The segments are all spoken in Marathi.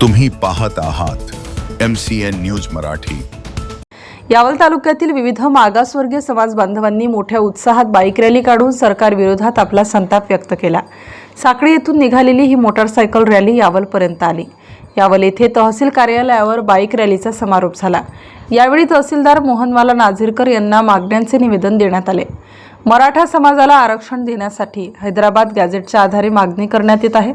तुम्ही पाहत आहात M C N news Marathi. Yawal तालुक्यातील विविध मागासवर्गीय समाज बांधवांनी मोठ्या उत्साहात बाईक रॅली काढून सरकार विरोधात आपला संताप व्यक्त केला. साखळी येथून निघालेली ही मोटारसायकल रॅली यावलपर्यंत आली. यावल येथे तहसील कार्यालयावर बाईक रॅलीचा समारोप झाला. यावेळी तहसीलदार मोहनवाला नाझिरकर यांना मागण्यांचे निवेदन देण्यात आले. मराठा समाजाला आरक्षण देण्यासाठी हैदराबाद गॅझेटच्या आधारे मागणी करण्यात येत आहे.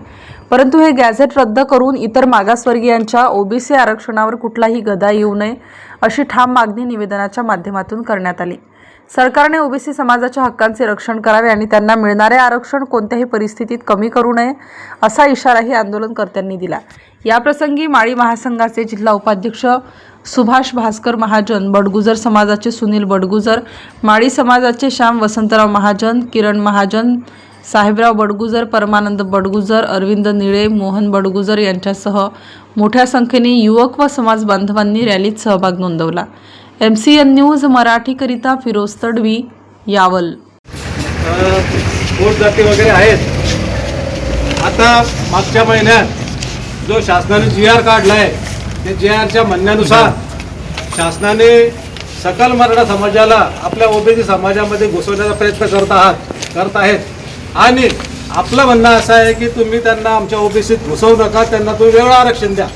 परंतु हे गॅझेट रद्द करून इतर मागासवर्गीयांच्या ओबीसी आरक्षणावर कुठलाही गदा येऊ नये अशी ठाम मागणी निवेदनाच्या माध्यमातून करण्यात आली. सरकारने ओबीसी समाजाच्या हक्कांचे रक्षण करावे आणि त्यांना मिळणारे आरक्षण कोणत्याही परिस्थितीत कमी करू नये असा इशाराही आंदोलनकर्त्यांनी दिला. याप्रसंगी माळी महासंघाचे जिल्हा उपाध्यक्ष सुभाष भास्कर महाजन बडगुजर समाजाचे सुनील बडगुजर माळी समाजाचे श्याम वसंतराव महाजन किरण महाजन साहेबराव बडगुजर परमानंद बडगुजर अरविंद निळे मोहन बडगुजर यांच्यासह मोठ्या संख्येने युवक व समाज बांधवांनी रॅलीत सहभाग नोंदवला. एम सी एन न्यूज मराठीकरिता फिरोज तडवी यावल. पोट जाती वगैरे आहेत. आता मागच्या महिन्यात जो शासनाने जी आर काढला आहे त्या जी आरच्या म्हणण्यानुसार शासनाने सकल मराठा समाजाला आपल्या ओबीसी समाजामध्ये घुसवण्याचा प्रयत्न करत आहात करत आहेत. आणि आपलं म्हणणं असं आहे की तुम्ही त्यांना आमच्या ओबीसीत घुसवू नका त्यांना तुम्ही वेगळं आरक्षण द्या.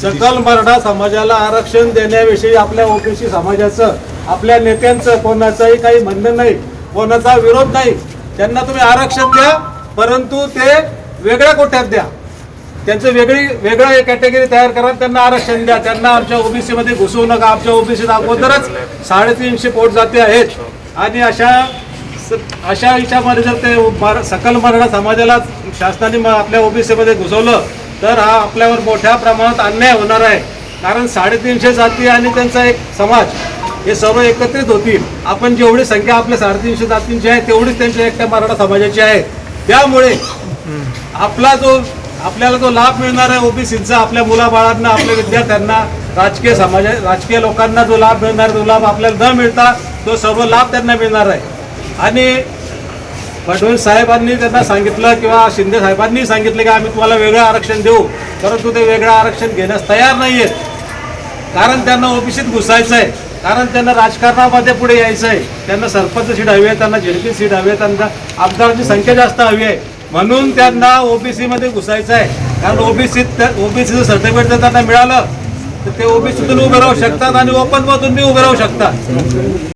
सकल मराठा समाजाला आरक्षण देण्याविषयी आपल्या ओबीसी समाजाचं आपल्या नेत्यांचं कोणाचंही काही म्हणणं नाही कोणाचा विरोध नाही. त्यांना तुम्ही आरक्षण द्या परंतु ते वेगळ्या कोट्यात द्या. त्यांचं वेगळी वेगळं एक कॅटेगरी तयार करा त्यांना आरक्षण द्या. त्यांना आमच्या ओबीसीमध्ये घुसवू नका. आमच्या ओबीसीत अगोदरच साडेतीनशे पोट जाते आहेत. आणि अशा स- अशा याच्यामध्ये जर ते सकल मराठा समाजाला शासनाने आपल्या ओबीसीमध्ये घुसवलं तर हा आपल्यावर मोठ्या प्रमाणात अन्याय होणार आहे. कारण साडेतीनशे जाती आणि त्यांचा एक समाज हे सर्व एकत्रित होतील. आपण जेवढी संख्या आपल्या साडेतीनशे जातींची आहे तेवढीच त्यांच्या एकट्या मराठा समाजाची आहे. त्यामुळे आपला जो आपल्याला जो लाभ मिळणार आहे ओबीसीचा आपल्या मुलाबाळांना आपल्या विद्यार्थ्यांना राजकीय समाज राजकीय लोकांना जो लाभ मिळणार आहे, तो लाभ आपल्याला न मिळता तो सर्व लाभ त्यांना मिळणार आहे. आणि फडणवीस साहेबांनी त्यांना सांगितलं किंवा शिंदे साहेबांनी सांगितलं की आम्ही तुम्हाला वेगळं आरक्षण देऊ परंतु ते वेगळं आरक्षण घेण्यास तयार नाही आहेत कारण त्यांना ओबीसीत घुसायचं आहे. कारण त्यांना राजकारणामध्ये पुढे यायचं आहे. त्यांना सरपंच सीट हवी आहे त्यांना झेडपी सीट हवी आहे त्यांना आमदारांची संख्या जास्त हवी आहे. म्हणून त्यांना ओबीसीमध्ये घुसायचं आहे. कारण ओबीसीत ओबीसीचं सर्टिफिकेट जर त्यांना मिळालं तर ते ओबीसीतून उभे राहू शकतात आणि ओपनमधून बी उभे राहू शकतात.